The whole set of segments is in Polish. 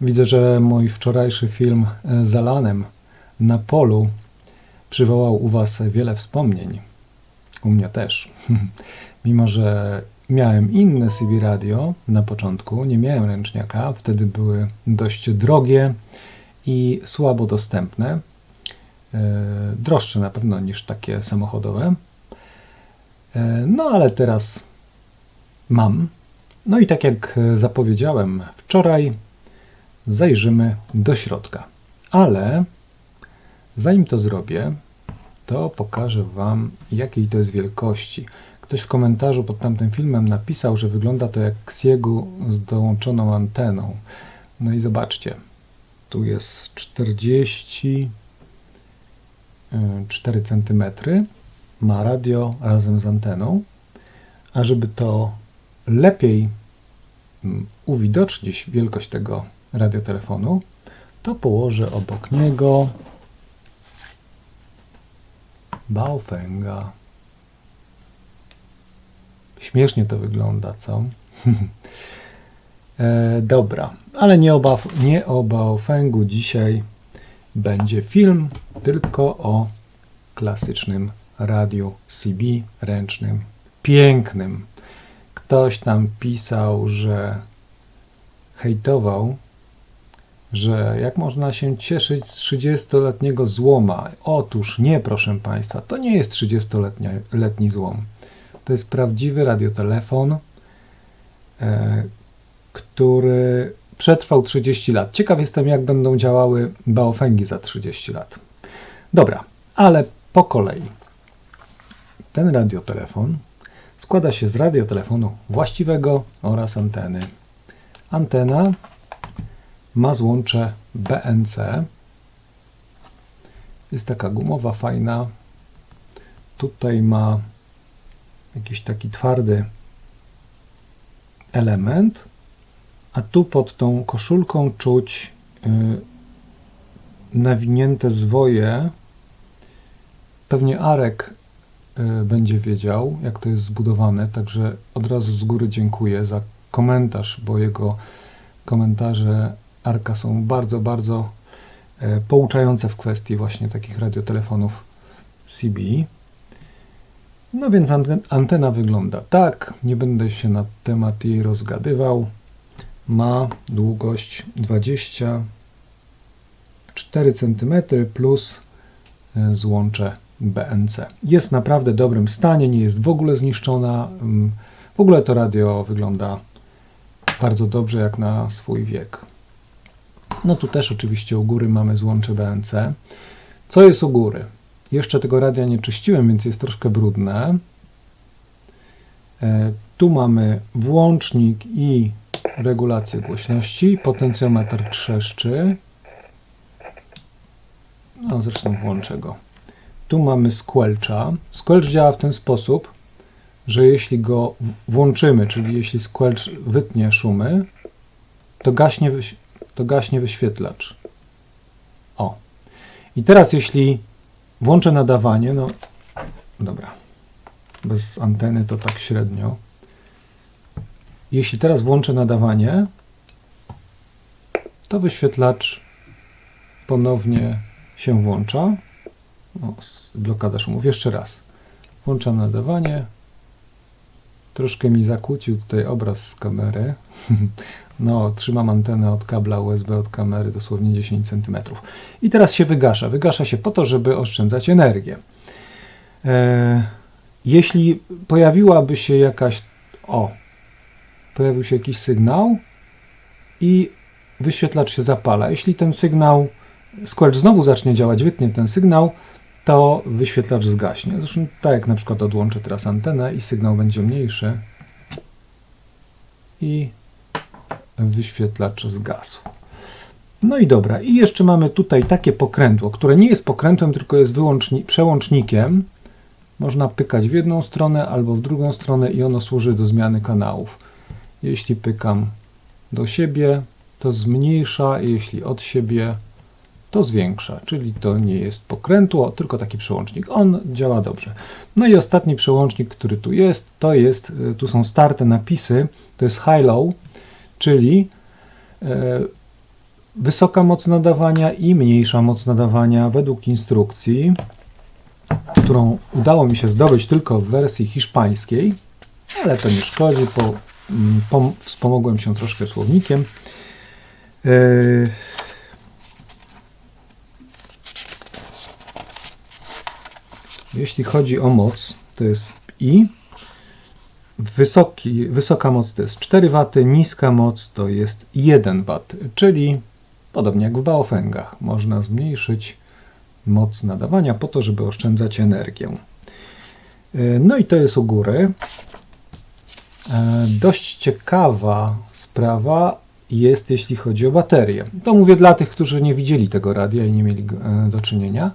Widzę, że mój wczorajszy film e, z Alanem na polu przywołał u Was wiele wspomnień. U mnie też. Mimo, że miałem inne CB radio na początku, nie miałem ręczniaka, wtedy były dość drogie i słabo dostępne. E, Droższe na pewno niż takie samochodowe. E, No ale teraz mam. No i tak jak zapowiedziałem wczoraj, zajrzymy do środka. Ale zanim to zrobię, to pokażę Wam, jakiej to jest wielkości. Ktoś w komentarzu pod tamtym filmem napisał, że wygląda to jak Xiegu z dołączoną anteną. No i zobaczcie, tu jest 44 cm, ma radio razem z anteną, a żeby to lepiej mm, uwidocznić wielkość tego radiotelefonu, to położę obok niego Baofenga. Śmiesznie to wygląda, co? e, dobra, ale nie o, nie o Baofengu dzisiaj będzie film, tylko o klasycznym radiu CB ręcznym, pięknym. Ktoś tam pisał, że hejtował, że jak można się cieszyć z 30-letniego złoma. Otóż nie, proszę Państwa, to nie jest 30-letni złom. To jest prawdziwy radiotelefon, e, który przetrwał 30 lat. Ciekaw jestem, jak będą działały baofengi za 30 lat. Dobra, ale po kolei. Ten radiotelefon składa się z radiotelefonu właściwego oraz anteny. Antena ma złącze BNC. Jest taka gumowa, fajna. Tutaj ma jakiś taki twardy element, a tu pod tą koszulką czuć y, nawinięte zwoje. Pewnie Arek y, będzie wiedział, jak to jest zbudowane, także od razu z góry dziękuję za komentarz, bo jego komentarze Arka są bardzo, bardzo e, pouczające w kwestii właśnie takich radiotelefonów CB. No więc anten- antena wygląda tak, nie będę się na temat jej rozgadywał. Ma długość 24 cm plus e, złącze BNC. Jest naprawdę dobrym stanie, nie jest w ogóle zniszczona. Mm, W ogóle to radio wygląda bardzo dobrze jak na swój wiek. No tu też oczywiście u góry mamy złącze BNC. Co jest u góry? Jeszcze tego radia nie czyściłem, więc jest troszkę brudne. E, Tu mamy włącznik i regulację głośności. Potencjometr trzeszczy. No zresztą włączę go. Tu mamy squelcha. Squelch działa w ten sposób, że jeśli go włączymy, czyli jeśli squelch wytnie szumy, to gaśnie, to gaśnie wyświetlacz. O. I teraz jeśli włączę nadawanie, no dobra, bez anteny to tak średnio. Jeśli teraz włączę nadawanie, to wyświetlacz ponownie się włącza. O, blokada szumów. Jeszcze raz. Włączam nadawanie. Troszkę mi zakłócił tutaj obraz z kamery. No, trzymam antenę od kabla USB od kamery dosłownie 10 cm. I teraz się wygasza. Wygasza się po to, żeby oszczędzać energię. E, jeśli pojawiłaby się jakaś. O, pojawił się jakiś sygnał i wyświetlacz się zapala. Jeśli ten sygnał, Squelch znowu zacznie działać, wytnie ten sygnał, to wyświetlacz zgaśnie. Zresztą tak jak na przykład odłączę teraz antenę i sygnał będzie mniejszy i wyświetlacz zgasł. No i dobra, i jeszcze mamy tutaj takie pokrętło, które nie jest pokrętłem, tylko jest przełącznikiem. Można pykać w jedną stronę albo w drugą stronę i ono służy do zmiany kanałów. Jeśli pykam do siebie, to zmniejsza, jeśli od siebie, to zwiększa, czyli to nie jest pokrętło, tylko taki przełącznik. On działa dobrze. No i ostatni przełącznik, który tu jest, to jest, y, tu są starte napisy, to jest high-low, czyli e, wysoka moc nadawania i mniejsza moc nadawania według instrukcji, którą udało mi się zdobyć tylko w wersji hiszpańskiej, ale to nie szkodzi, bo mm, pom- wspomogłem się troszkę słownikiem. Yy, Jeśli chodzi o moc, to jest I. Wysoki, wysoka moc to jest 4 W, niska moc to jest 1 W, czyli podobnie jak w baofengach, można zmniejszyć moc nadawania po to, żeby oszczędzać energię. Yy, No i to jest u góry. E, Dość ciekawa sprawa jest, jeśli chodzi o baterię. To mówię dla tych, którzy nie widzieli tego radia i nie mieli e, do czynienia.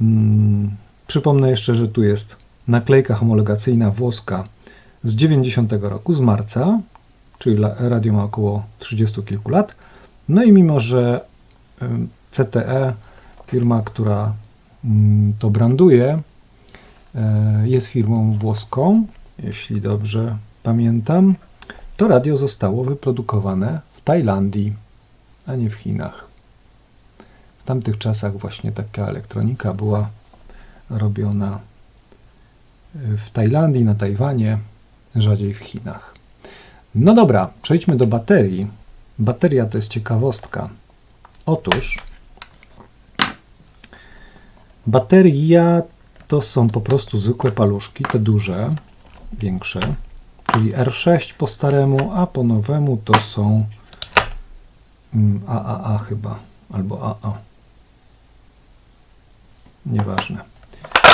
Mm, Przypomnę jeszcze, że tu jest naklejka homologacyjna włoska z 90 roku, z marca, czyli radio ma około 30 kilku lat. No i mimo, że CTE, firma, która mm, to branduje, e, jest firmą włoską, jeśli dobrze pamiętam, to radio zostało wyprodukowane w Tajlandii, a nie w Chinach. W tamtych czasach właśnie taka elektronika była robiona w Tajlandii, na Tajwanie, rzadziej w Chinach. No dobra, przejdźmy do baterii. Bateria to jest ciekawostka. Otóż bateria to są po prostu zwykłe paluszki, te duże, większe, czyli R6 po staremu, a po nowemu to są mm, AAA chyba, albo AA. Nieważne.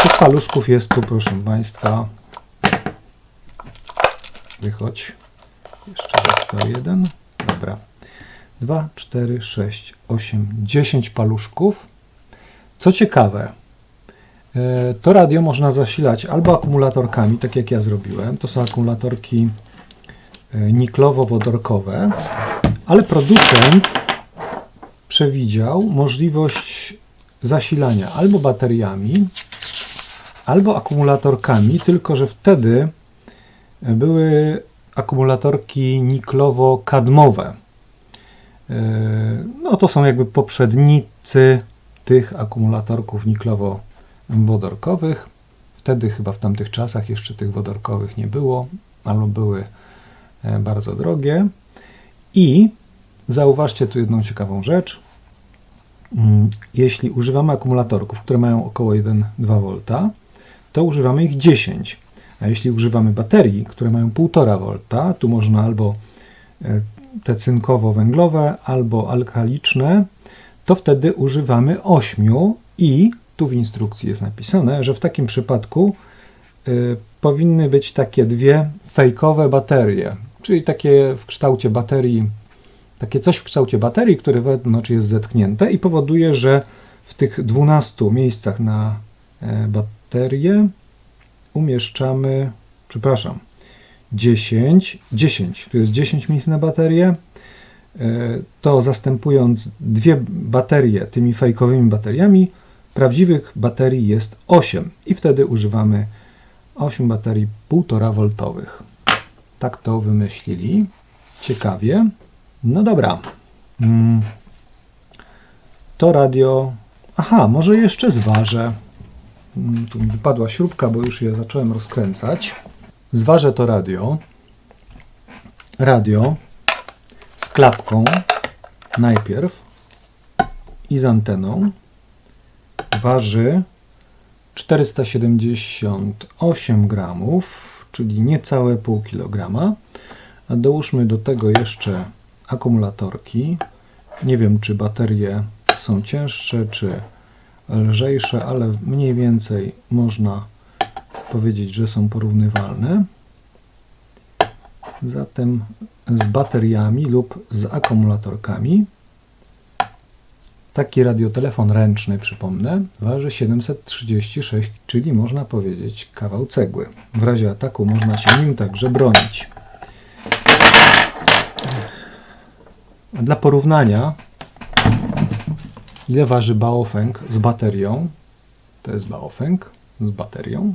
Tych paluszków jest tu, proszę Państwa. Wychodź. Jeszcze został jeden. Dobra. 2, 4, 6, 8, 10 paluszków. Co ciekawe, e, to radio można zasilać albo akumulatorkami, tak jak ja zrobiłem. To są akumulatorki e, niklowo-wodorkowe, ale producent przewidział możliwość zasilania albo bateriami, albo akumulatorkami, tylko że wtedy były akumulatorki niklowo-kadmowe. Yy, No to są jakby poprzednicy tych akumulatorków niklowo-wodorkowych. Wtedy chyba w tamtych czasach jeszcze tych wodorkowych nie było, albo były e, bardzo drogie. I zauważcie tu jedną ciekawą rzecz. Mm, Jeśli używamy akumulatorków, które mają około 1-2 V, to używamy ich 10. A jeśli używamy baterii, które mają 1,5 V, tu można albo e, te cynkowo-węglowe, albo alkaliczne, to wtedy używamy 8 i tu w instrukcji jest napisane, że w takim przypadku y, powinny być takie dwie fejkowe baterie, czyli takie w kształcie baterii, takie coś w kształcie baterii, które wewnątrz jest zetknięte i powoduje, że w tych 12 miejscach na e, baterię umieszczamy, przepraszam, 10, 10, tu jest 10 miejsc na baterię, e, to zastępując dwie baterie tymi fejkowymi bateriami, prawdziwych baterii jest 8 i wtedy używamy 8 baterii 1,5 voltowych. Tak to wymyślili. Ciekawie. No dobra. Mm. To radio. Aha, może jeszcze zważę. Tu mi wypadła śrubka, bo już je zacząłem rozkręcać. Zważę to radio. Radio z klapką najpierw i z anteną waży 478 gramów, czyli niecałe pół kilograma. A dołóżmy do tego jeszcze akumulatorki. Nie wiem, czy baterie są cięższe, czy lżejsze, ale mniej więcej można powiedzieć, że są porównywalne. Zatem z bateriami lub z akumulatorkami. Taki radiotelefon ręczny, przypomnę, waży 736, czyli można powiedzieć kawał cegły. W razie ataku można się nim także bronić. Dla porównania, ile waży Baofeng z baterią? To jest Baofeng z baterią.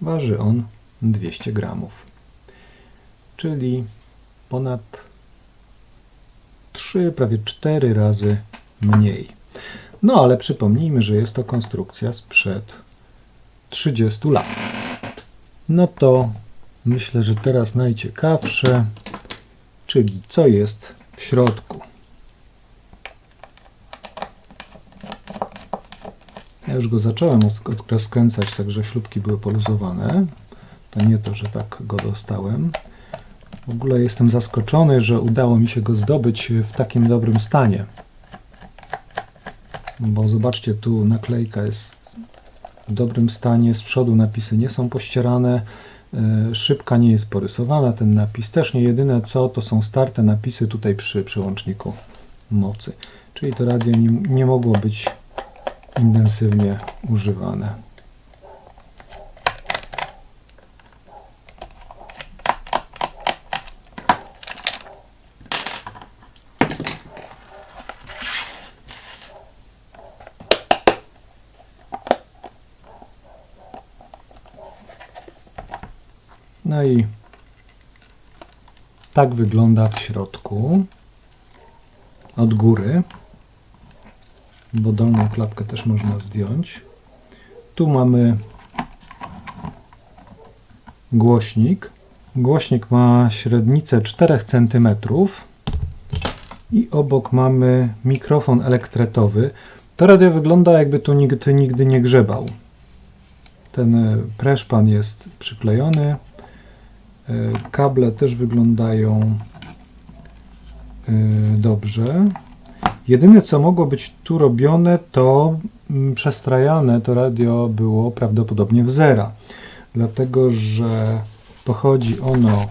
Waży on 200 gramów, czyli ponad 3, prawie 4 razy mniej. No ale przypomnijmy, że jest to konstrukcja sprzed 30 lat. No to myślę, że teraz najciekawsze, czyli co jest w środku. Ja już go zacząłem rozkręcać, także śrubki były poluzowane. To nie to, że tak go dostałem. W ogóle jestem zaskoczony, że udało mi się go zdobyć w takim dobrym stanie. Bo zobaczcie, tu naklejka jest w dobrym stanie, z przodu napisy nie są pościerane, e, szybka nie jest porysowana, ten napis też nie. Jedyne co, to są starte napisy tutaj przy przełączniku mocy. Czyli to radio nie, nie mogło być intensywnie używane. No i tak wygląda w środku od góry, bo dolną klapkę też można zdjąć. Tu mamy głośnik. Głośnik ma średnicę 4 cm i obok mamy mikrofon elektretowy. To radio wygląda jakby tu nikt nigdy nie grzebał. Ten e, preszpan jest przyklejony. E, Kable też wyglądają e, dobrze. Jedyne co mogło być tu robione, to mm, przestrajane to radio było prawdopodobnie w zera, dlatego że pochodzi ono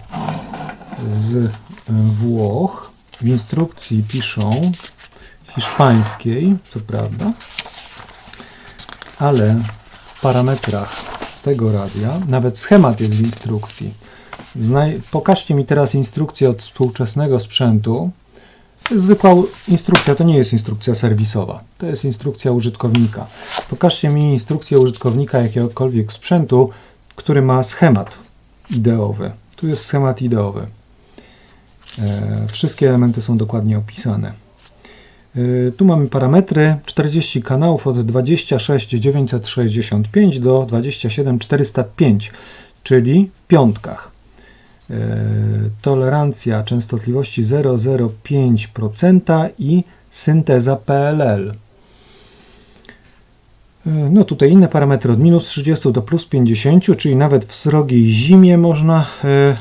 z e, Włoch. W instrukcji piszą hiszpańskiej, co prawda, ale w parametrach tego radia, nawet schemat jest w instrukcji. Znaj pokażcie mi teraz instrukcję od współczesnego sprzętu. Zwykła instrukcja, to nie jest instrukcja serwisowa. To jest instrukcja użytkownika. Pokażcie mi instrukcję użytkownika jakiegokolwiek sprzętu, który ma schemat ideowy. Tu jest schemat ideowy. E, wszystkie elementy są dokładnie opisane. E, tu mamy parametry 40 kanałów od 26965 do 27405, czyli w piątkach. E, tolerancja częstotliwości 0,05% i synteza PLL. E, No tutaj inne parametry od minus 30 do plus 50, czyli nawet w srogiej zimie można e,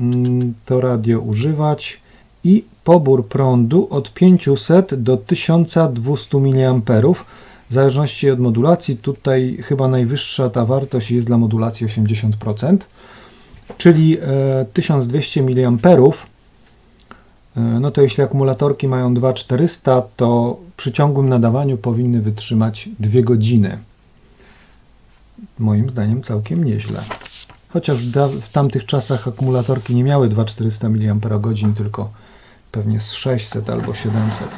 mm, to radio używać i pobór prądu od 500 do 1200 mA w zależności od modulacji. Tutaj chyba najwyższa ta wartość jest dla modulacji 80% czyli e, 1200 mA, e, no to jeśli akumulatorki mają 2400, to przy ciągłym nadawaniu powinny wytrzymać 2 godziny. Moim zdaniem całkiem nieźle. Chociaż w tamtych czasach akumulatorki nie miały 2400 mAh, tylko pewnie z 600 albo 700.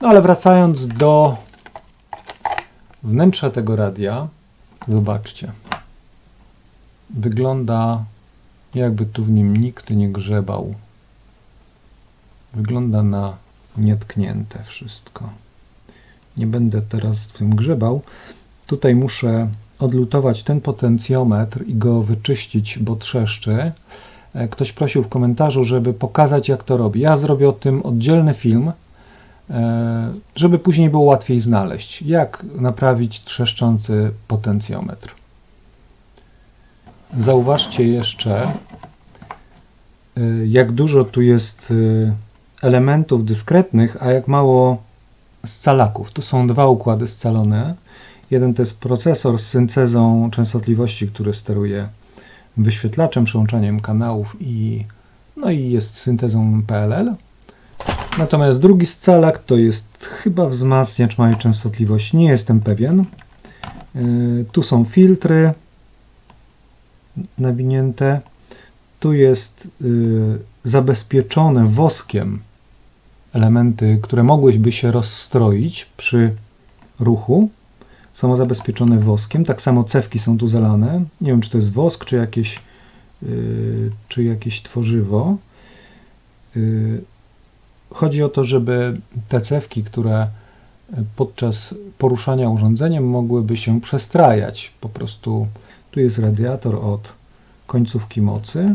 No ale wracając do wnętrza tego radia, zobaczcie wygląda jakby tu w nim nikt nie grzebał. Wygląda na nietknięte wszystko. Nie będę teraz w tym grzebał. Tutaj muszę odlutować ten potencjometr i go wyczyścić, bo trzeszczy. E, Ktoś prosił w komentarzu, żeby pokazać, jak to robi. Ja zrobię o tym oddzielny film, e, żeby później było łatwiej znaleźć, jak naprawić trzeszczący potencjometr. Zauważcie jeszcze, y, jak dużo tu jest y, elementów dyskretnych, a jak mało scalaków. Tu są dwa układy scalone. Jeden to jest procesor z syntezą częstotliwości, który steruje wyświetlaczem, przełączaniem kanałów i, no i jest syntezą PLL. Natomiast drugi scalak to jest chyba wzmacniacz małej częstotliwości, nie jestem pewien. Y, Tu są filtry, nawinięte. Tu jest y, zabezpieczone woskiem elementy, które mogłyby się rozstroić przy ruchu. Są zabezpieczone woskiem. Tak samo cewki są tu zalane. Nie wiem, czy to jest wosk, czy jakieś, y, czy jakieś tworzywo. Y, chodzi o to, żeby te cewki, które e, podczas poruszania urządzeniem mogłyby się przestrajać. Po prostu tu jest radiator od końcówki mocy.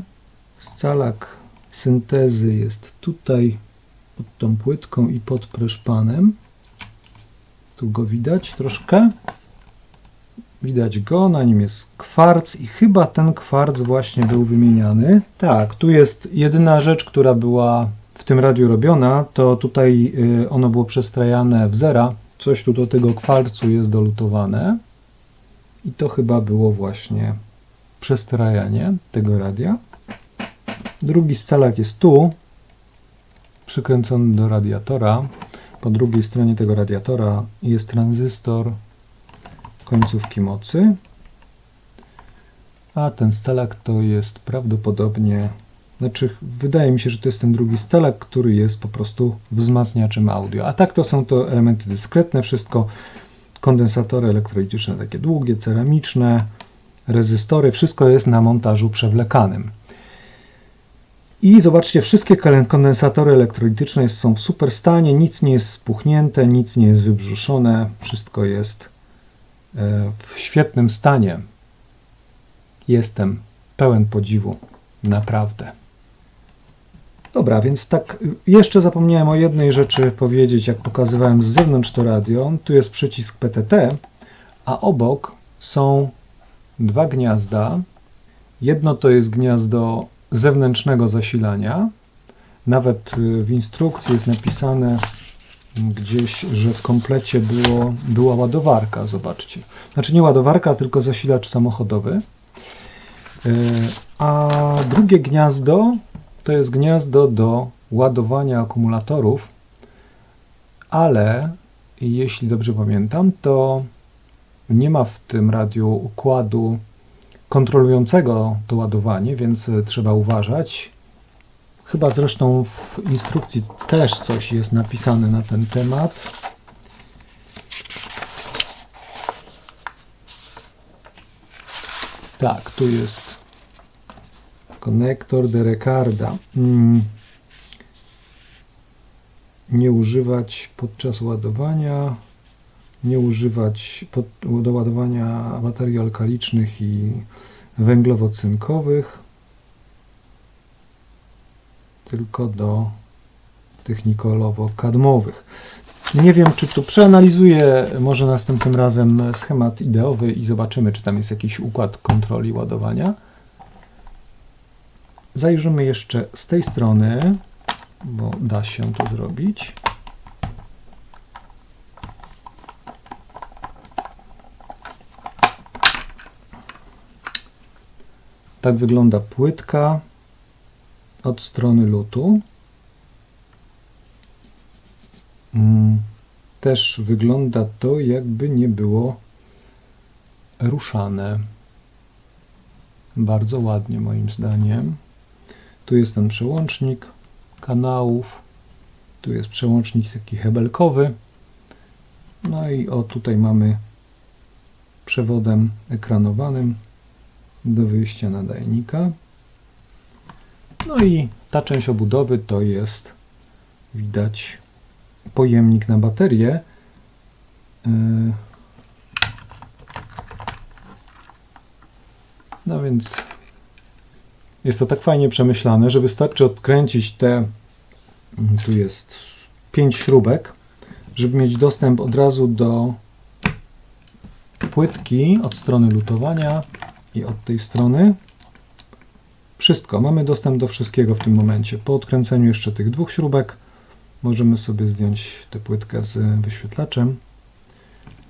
Scalak syntezy jest tutaj pod tą płytką i pod preszpanem. Tu go widać troszkę. Widać go, na nim jest kwarc i chyba ten kwarc właśnie był wymieniany. Tak, tu jest jedyna rzecz, która była w tym radiu robiona, to tutaj y, ono było przestrajane w zera. Coś tu do tego kwarcu jest dolutowane. I to chyba było właśnie przestrajanie tego radia. Drugi scalak jest tu, przykręcony do radiatora. Po drugiej stronie tego radiatora jest tranzystor końcówki mocy. A ten stalak to jest prawdopodobnie, znaczy wydaje mi się, że to jest ten drugi stalak, który jest po prostu wzmacniaczem audio. A tak to są to elementy dyskretne, wszystko kondensatory elektrolityczne, takie długie, ceramiczne, rezystory, wszystko jest na montażu przewlekanym. I zobaczcie, wszystkie kondensatory elektrolityczne są w super stanie, nic nie jest spuchnięte, nic nie jest wybrzuszone, wszystko jest e, w świetnym stanie. Jestem pełen podziwu, naprawdę. Dobra, więc tak, jeszcze zapomniałem o jednej rzeczy powiedzieć, jak pokazywałem z zewnątrz to radio. Tu jest przycisk PTT, a obok są dwa gniazda. Jedno to jest gniazdo zewnętrznego zasilania. Nawet y, w instrukcji jest napisane gdzieś, że w komplecie było, była ładowarka, zobaczcie. Znaczy nie ładowarka, tylko zasilacz samochodowy. Y, a drugie gniazdo to jest gniazdo do ładowania akumulatorów, ale jeśli dobrze pamiętam, to nie ma w tym radiu układu kontrolującego to ładowanie, więc trzeba uważać. Chyba zresztą w instrukcji też coś jest napisane na ten temat. Tak, tu jest konektor de Ricarda. Hmm. Nie używać podczas ładowania nie używać pod, do ładowania baterii alkalicznych i węglowo-cynkowych, tylko do tych nikolowo-kadmowych. Nie wiem, czy tu przeanalizuję może następnym razem schemat ideowy i zobaczymy, czy tam jest jakiś układ kontroli ładowania. Zajrzymy jeszcze z tej strony, bo da się to zrobić. Tak wygląda płytka od strony lutu. Mm, też wygląda to, jakby nie było ruszane. Bardzo ładnie, moim zdaniem. Tu jest ten przełącznik kanałów. Tu jest przełącznik taki hebelkowy. No i o tutaj mamy przewodem ekranowanym do wyjścia nadajnika. No i ta część obudowy to jest, widać, pojemnik na baterię. E, no więc jest to tak fajnie przemyślane, że wystarczy odkręcić te, mm, tu jest 5 śrubek, żeby mieć dostęp od razu do płytki od strony lutowania i od tej strony. Wszystko, mamy dostęp do wszystkiego w tym momencie. Po odkręceniu jeszcze tych dwóch śrubek możemy sobie zdjąć tę płytkę z wyświetlaczem.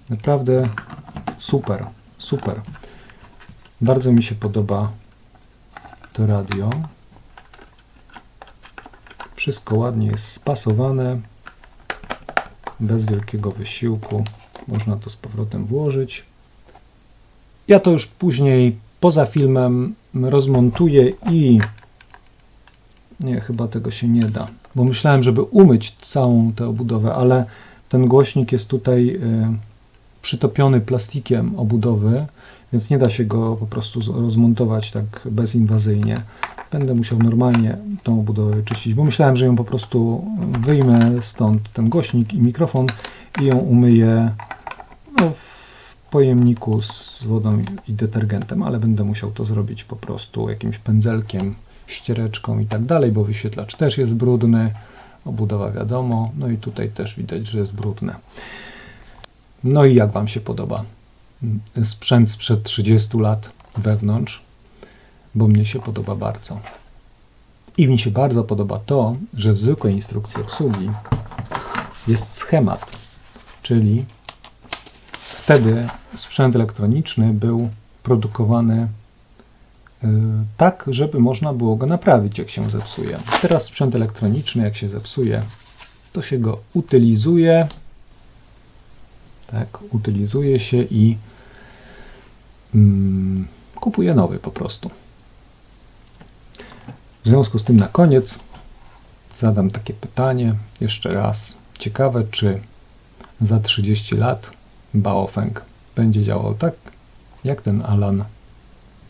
Naprawdę super, super. Bardzo mi się podoba to radio. Wszystko ładnie jest spasowane, bez wielkiego wysiłku. Można to z powrotem włożyć. Ja to już później poza filmem rozmontuję i nie, chyba tego się nie da, bo myślałem, żeby umyć całą tę obudowę, ale ten głośnik jest tutaj y, przytopiony plastikiem obudowy, więc nie da się go po prostu rozmontować tak bezinwazyjnie. Będę musiał normalnie tą obudowę wyczyścić, bo myślałem, że ją po prostu wyjmę stąd ten głośnik i mikrofon i ją umyję no, w pojemniku z wodą i detergentem, ale będę musiał to zrobić po prostu jakimś pędzelkiem, ściereczką i tak dalej, bo wyświetlacz też jest brudny, obudowa wiadomo, no i tutaj też widać, że jest brudne. No i jak Wam się podoba sprzęt sprzed 30 lat wewnątrz? Bo mnie się podoba bardzo. I mi się bardzo podoba to, że w zwykłej instrukcji obsługi jest schemat, czyli wtedy sprzęt elektroniczny był produkowany y, tak, żeby można było go naprawić, jak się zepsuje. Teraz sprzęt elektroniczny, jak się zepsuje, to się go utylizuje, tak, utylizuje się i mm, kupuje nowy po prostu. W związku z tym na koniec zadam takie pytanie jeszcze raz. Ciekawe, czy za 30 lat Baofeng będzie działał tak, jak ten Alan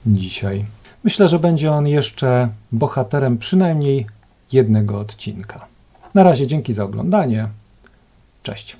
dzisiaj. Myślę, że będzie on jeszcze bohaterem przynajmniej jednego odcinka. Na razie dzięki za oglądanie. Cześć.